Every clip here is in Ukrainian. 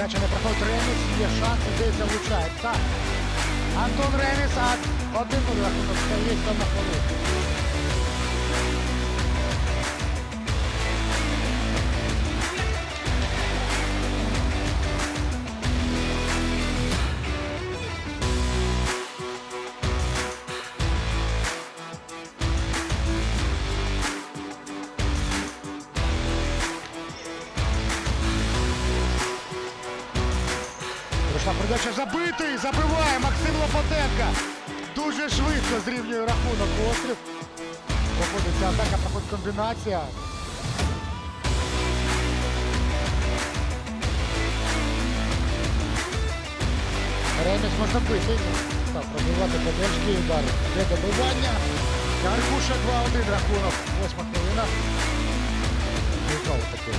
Передача не проходить Реміс, є шанс, здається, влучає. Так. Антон Реміс, а один рахунок стає на хвилину. Прийшла передача забитий, забиває Максим Лопатенка. Дуже швидко зрівнює рахунок острів. Проходить ця атака, проходить комбінація. Реміс можна бити. Так, пробивати подержки удар. Де добивання. Аркуша 2-1 рахунок. Восьма хвилина. І знову таки.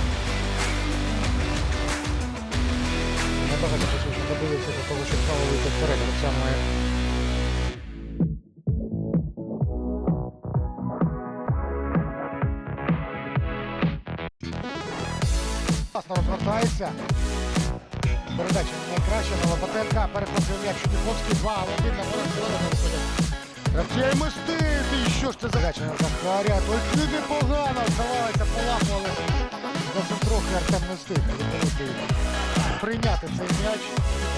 Часу вже добилися до того, щоб знову вийти вперед. Так само як класно. Передача найкраща на Лопатенка. Перехоплює м'яч Чудіковський. 2 1 на Філона виходить. Гравцей мистить! І що ж це за Передача на Захарія? Тільки непогано. Здавалося, полапували. Зовсім трохи Артем не встиг. Прийняти цей м'яч.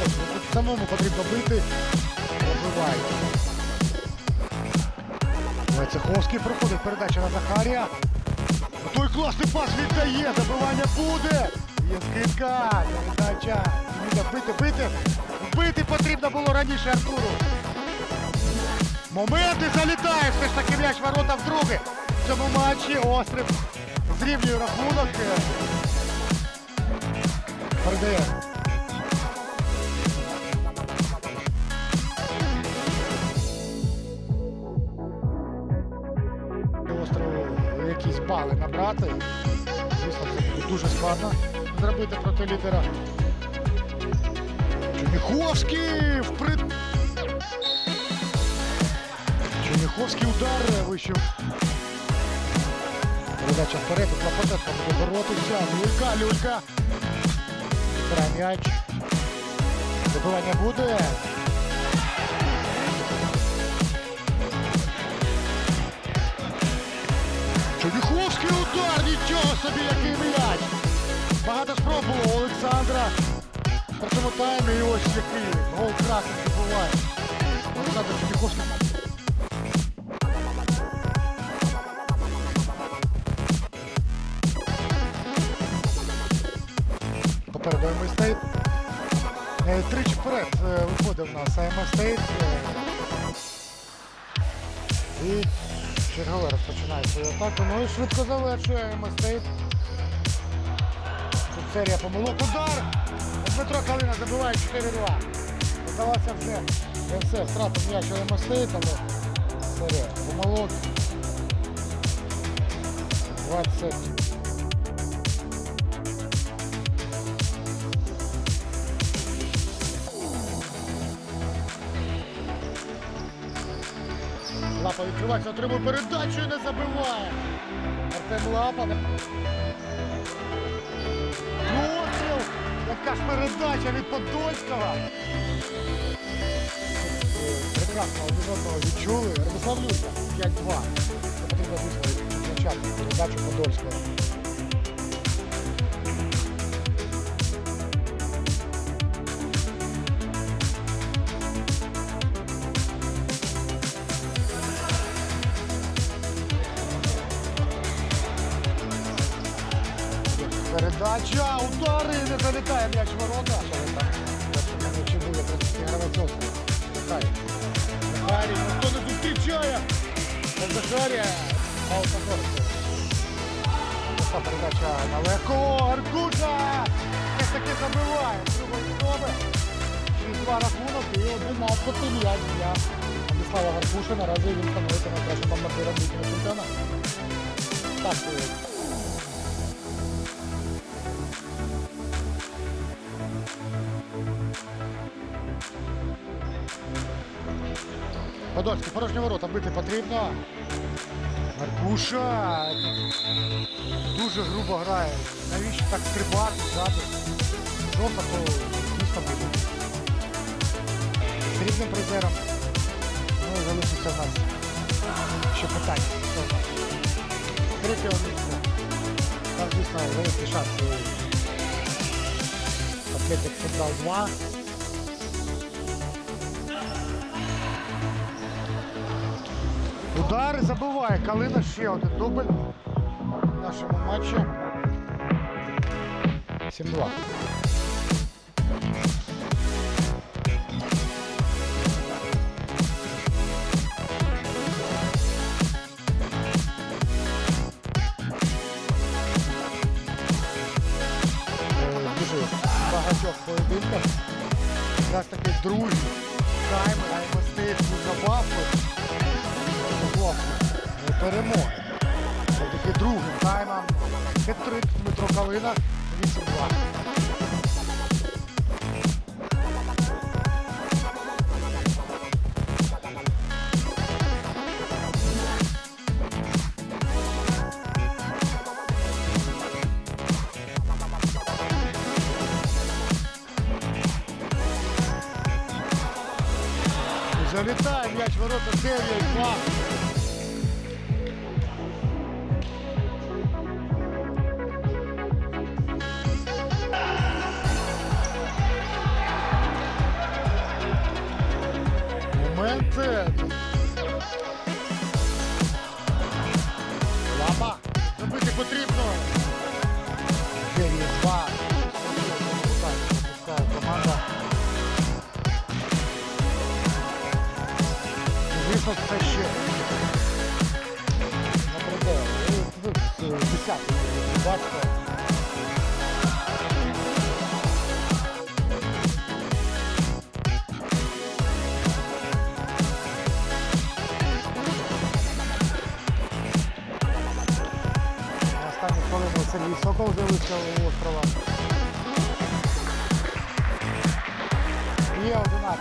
Ось, самому потрібно бити. Пробиває. Войцеховський проходить передача на Захарія. Той класний пас віддає, забивання буде. Є скидка, передача. Бити, бити. Бити потрібно було раніше Артуру. Моменти залітає, все ж таки м'яч ворота вдруге. В цьому матчі Острів зрівнює рахунок. Передає. Острову якісь бали набрати. Звісно, це дуже складно зробити проти лідера. Черніховський вприт. Черніховський удар вийшов. Передача вперед, і Клопотенко буде. Люлька, люлька. М'яч. Добивання буде. Чудіховський удар, нічого собі, який м'яч. Багато спроб було Олександра. В першому таймі і ось який гол красний забуває. Олександр Чудіховський. АМ Стейт. Е, Тричі вперед е, виходив у нас Стейт. е, І чергове розпочинає свою атаку. Ну і швидко завершує АМ Стейт. Тут серія помилок. Удар! Дмитро Калина забиває 4-2. Здавалося вже це все, втратив м'яч АМ Стейт, але серія помилок. 20. Лапа відкривається, отримує передачу і не забиває. Артем Лапа. Постріл! Яка ж передача від Подольського. Прекрасно один одного відчули. Радислав Люся, 5-2. Це потрібно висловити початку передачу Подольського. Передача, удари, не залітає м'яч ворота. Чи буде гравець острів. Захарій. Захарій, ніхто не зустрічає. Захарія. Аутогорський. Передача на легко. Аркуша! Все таки забиває. Другої спроби. 6-2 рахунок і 11 м'яч для Владислава Гаркуша. Наразі він становиться найкращим бомбардиром літнього чемпіонату. Так, Подольський, порожні ворота бити потрібно. Маркуша дуже грубо грає. Навіщо так стрибати ззаду? жовта, то звісно буде. Срібним призером. Ну і залишиться в нас ще питання. Третього місця. Там, звісно, великий шанс Атлетик Централ 2. Удари забиває. Калина ще один дубль в нашому матчі. 7-2. Е, дуже багатьох поєдинках. Якраз таки друзі, тайми, аймастейську забавку. Е, перемоги. Завдяки другим таймам. Хет-трик Дмитро Калина 8-2. Залітає м'яч ворота 9-2. Моменти. Лапа. Забити потрібно. 9-2. Пропускає команда. Звісно, це ще ну, Десятий, бачите. Сергій Сокол з'явився у острова. Є 11.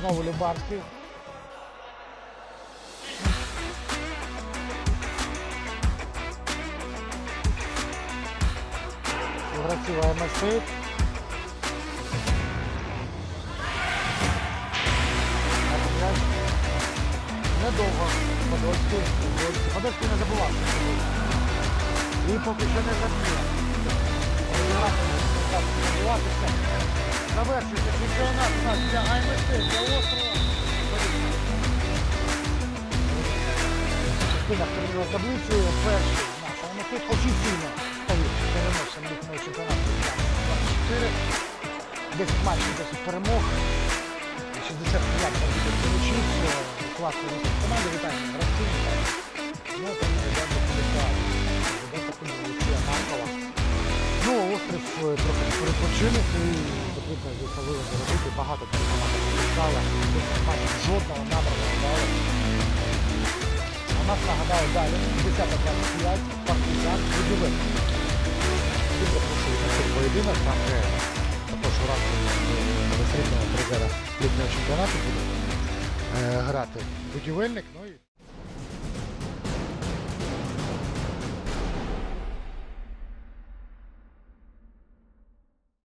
Знову Любарський. Гравців АМС. Недовго. Подольський. Подольський не забував. І поки що не заб'є. Завершується чемпіонат у нас для для острова. Частина турніру таблиці перший наш АМС офіційно стає переможцем їхнього чемпіонату 24. 10 матчів, 10 перемог. 65 победів получив. Класно виступ команди. Вітаємо гравців. І потрібно звісно виводи робити. Багато. Матчів жодного набраного дали. У нас нагадаю далі 10-25 партизан Будівель. Всі запрошую на цей поєдинок, там де також ранку срібного призера літнього чемпіонату буде е, грати будівельник. Ну і